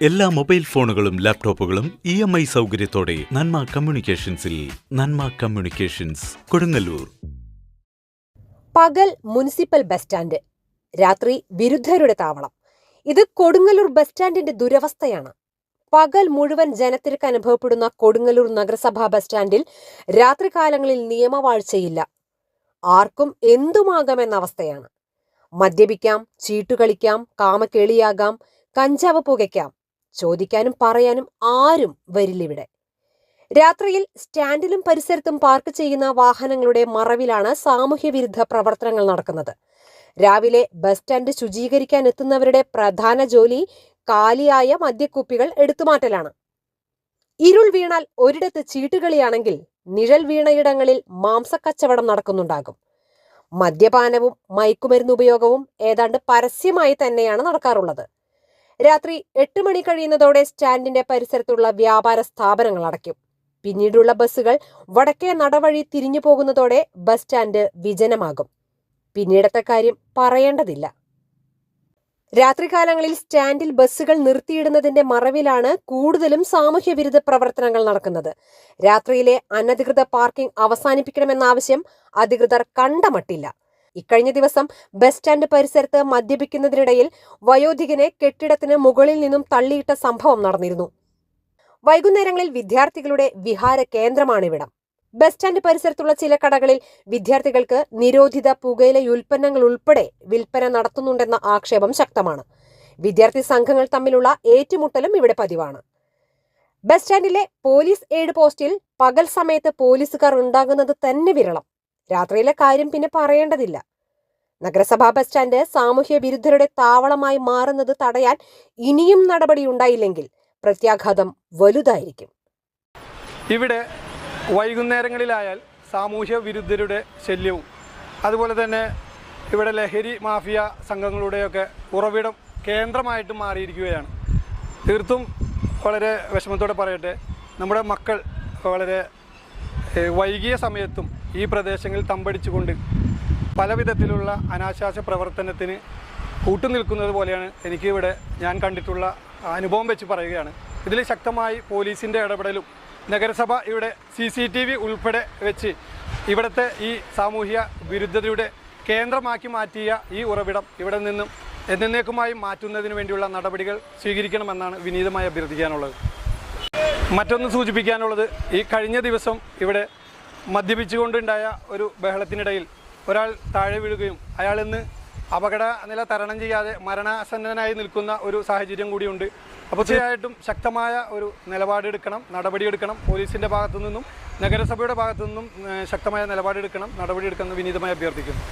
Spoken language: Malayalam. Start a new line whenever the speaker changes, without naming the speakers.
എല്ലാ മൊബൈൽ ഫോണുകളും ലാപ്ടോപ്പുകളും ഇ എം ഐ സൗകര്യത്തോടെ നന്മ കമ്മ്യൂണിക്കേഷൻസിൽ നന്മ കമ്മ്യൂണിക്കേഷൻസ് കൊടുങ്ങല്ലൂർ.
പകൽ മുനിസിപ്പൽ ബസ് സ്റ്റാൻഡ് രാത്രി വിരുദ്ധരുടെ താവളം. ഇത് കൊടുങ്ങല്ലൂർ ബസ് സ്റ്റാൻഡിന്റെ ദുരവസ്ഥയാണ്. പകൽ മുഴുവൻ ജനത്തിരക്ക് അനുഭവപ്പെടുന്ന കൊടുങ്ങല്ലൂർ നഗരസഭാ ബസ് സ്റ്റാൻഡിൽ രാത്രികാലങ്ങളിൽ നിയമവാഴ്ചയില്ല. ആർക്കും എന്തുമാകാമെന്ന അവസ്ഥയാണ്. മദ്യപിക്കാം ചീട്ടുകളിക്കാം കാമക്കേളിയാകാം കഞ്ചാവ് പുകയ്ക്കാം ചോദിക്കാനും പറയാനും ആരും വരില്ലിവിടെ രാത്രിയിൽ സ്റ്റാൻഡിലും പരിസരത്തും പാർക്ക് ചെയ്യുന്ന വാഹനങ്ങളുടെ മറവിലാണ് സാമൂഹ്യവിരുദ്ധ പ്രവർത്തനങ്ങൾ നടക്കുന്നത്. രാവിലെ ബസ് സ്റ്റാൻഡ് ശുചീകരിക്കാൻ എത്തുന്നവരുടെ പ്രധാന ജോലി കാലിയായ മദ്യക്കുപ്പികൾ എടുത്തുമാറ്റലാണ്. ഇരുൾ വീണാൽ ഒരിടത്ത് ചീട്ടുകളിയാണെങ്കിൽ നിഴൽ വീണയിടങ്ങളിൽ മാംസക്കച്ചവടം നടക്കുന്നുണ്ടാകും. മദ്യപാനവും മയക്കുമരുന്ന് ഉപയോഗവും ഏതാണ്ട് പരസ്യമായി തന്നെയാണ് നടക്കാറുള്ളത്. രാത്രി എട്ട് മണി കഴിയുന്നതോടെ സ്റ്റാൻഡിന്റെ പരിസരത്തുള്ള വ്യാപാര സ്ഥാപനങ്ങൾ അടയ്ക്കും. പിന്നീടുള്ള ബസ്സുകൾ വടക്കേ നടവഴി തിരിഞ്ഞു പോകുന്നതോടെ ബസ് സ്റ്റാൻഡ് വിജനമാകും. പിന്നീടത്തെ കാര്യം പറയേണ്ടതില്ല. രാത്രികാലങ്ങളിൽ സ്റ്റാൻഡിൽ ബസ്സുകൾ നിർത്തിയിടുന്നതിന്റെ മറവിലാണ് കൂടുതലും സാമൂഹ്യ വിരുദ്ധ പ്രവർത്തനങ്ങൾ നടക്കുന്നത്. രാത്രിയിലെ അനധികൃത പാർക്കിംഗ് അവസാനിപ്പിക്കണമെന്ന ആവശ്യം അധികൃതർ കണ്ടമട്ടില്ല. ഇക്കഴിഞ്ഞ ദിവസം ബസ് സ്റ്റാൻഡ് പരിസരത്ത് മദ്യപിക്കുന്നതിനിടയിൽ വയോധികനെ കെട്ടിടത്തിന് മുകളിൽ നിന്നും തള്ളിയിട്ട സംഭവം നടന്നിരുന്നു. വൈകുന്നേരങ്ങളിൽ വിദ്യാർത്ഥികളുടെ വിഹാര കേന്ദ്രമാണ് ഇവിടം ബസ് സ്റ്റാൻഡ് പരിസരത്തുള്ള ചില കടകളിൽ വിദ്യാർത്ഥികൾക്ക് നിരോധിത പുകയില ഉൽപ്പന്നങ്ങൾ ഉൾപ്പെടെ വിൽപ്പന നടത്തുന്നുണ്ടെന്ന ആക്ഷേപം ശക്തമാണ്. വിദ്യാർത്ഥി സംഘങ്ങൾ തമ്മിലുള്ള ഏറ്റുമുട്ടലും ഇവിടെ പതിവാണ്. ബസ് സ്റ്റാൻഡിലെ പോലീസ് എയ്ഡ് പോസ്റ്റിൽ പകൽ സമയത്ത് പോലീസുകാർ ഉണ്ടാകുന്നത് തന്നെ വിരളം. രാത്രിയിലെ കാര്യം പിന്നെ പറയേണ്ടതില്ല. നഗരസഭാ ബസ് സ്റ്റാൻഡ് സാമൂഹ്യ വിരുദ്ധരുടെ താവളമായി മാറുന്നത് തടയാൻ ഇനിയും നടപടി ഉണ്ടായില്ലെങ്കിൽ പ്രത്യാഘാതം വലുതായിരിക്കും.
ഇവിടെ വൈകുന്നേരങ്ങളിലായാൽ സാമൂഹ്യ വിരുദ്ധരുടെ ശല്യവും അതുപോലെ തന്നെ ഇവിടെ ലഹരി മാഫിയ സംഘങ്ങളുടെയൊക്കെ ഉറവിടം കേന്ദ്രമായിട്ട് മാറിയിരിക്കുകയാണ്. തീർത്തും വളരെ വിഷമത്തോടെ പറയട്ടെ നമ്മുടെ മക്കൾ വളരെ വൈകിയ സമയത്തും ഈ പ്രദേശങ്ങളിൽ തമ്പടിച്ചുകൊണ്ട് പല വിധത്തിലുള്ള അനാശാസ പ്രവർത്തനത്തിന് കൂട്ടുനിൽക്കുന്നത് പോലെയാണ് എനിക്കിവിടെ ഞാൻ കണ്ടിട്ടുള്ള അനുഭവം വെച്ച് പറയുകയാണ്. ഇതിൽ ശക്തമായി പോലീസിന്റെ ഇടപെടലും നഗരസഭ ഇവിടെ സി സി ടി വി ഉൾപ്പെടെ വെച്ച് ഇവിടുത്തെ ഈ സാമൂഹ്യ വിരുദ്ധതയുടെ കേന്ദ്രമാക്കി മാറ്റിയ ഈ ഉറവിടം ഇവിടെ നിന്നും എന്നേക്കുമായി മാറ്റുന്നതിന് വേണ്ടിയുള്ള നടപടികൾ സ്വീകരിക്കണമെന്നാണ് വിനീതമായി അഭ്യർത്ഥിക്കാനുള്ളത്. മറ്റൊന്ന് സൂചിപ്പിക്കാനുള്ളത് ഈ കഴിഞ്ഞ ദിവസം ഇവിടെ മദ്യപിച്ചുകൊണ്ടുണ്ടായ ഒരു ബഹളത്തിനിടയിൽ ഒരാൾ താഴെ വീഴുകയും അയാൾ ഇന്ന് അപകട നില തരണം ചെയ്യാതെ മരണാസന്നനായി നിൽക്കുന്ന ഒരു സാഹചര്യം കൂടിയുണ്ട്. അപ്പോൾ തീർച്ചയായിട്ടും ശക്തമായ ഒരു നിലപാടെടുക്കണം നടപടിയെടുക്കണം. പോലീസിന്റെ ഭാഗത്തു നിന്നും നഗരസഭയുടെ ഭാഗത്തു നിന്നും ശക്തമായ നിലപാടെടുക്കണം നടപടിയെടുക്കണം എന്ന് വിനീതമായി അഭ്യർത്ഥിക്കുന്നു.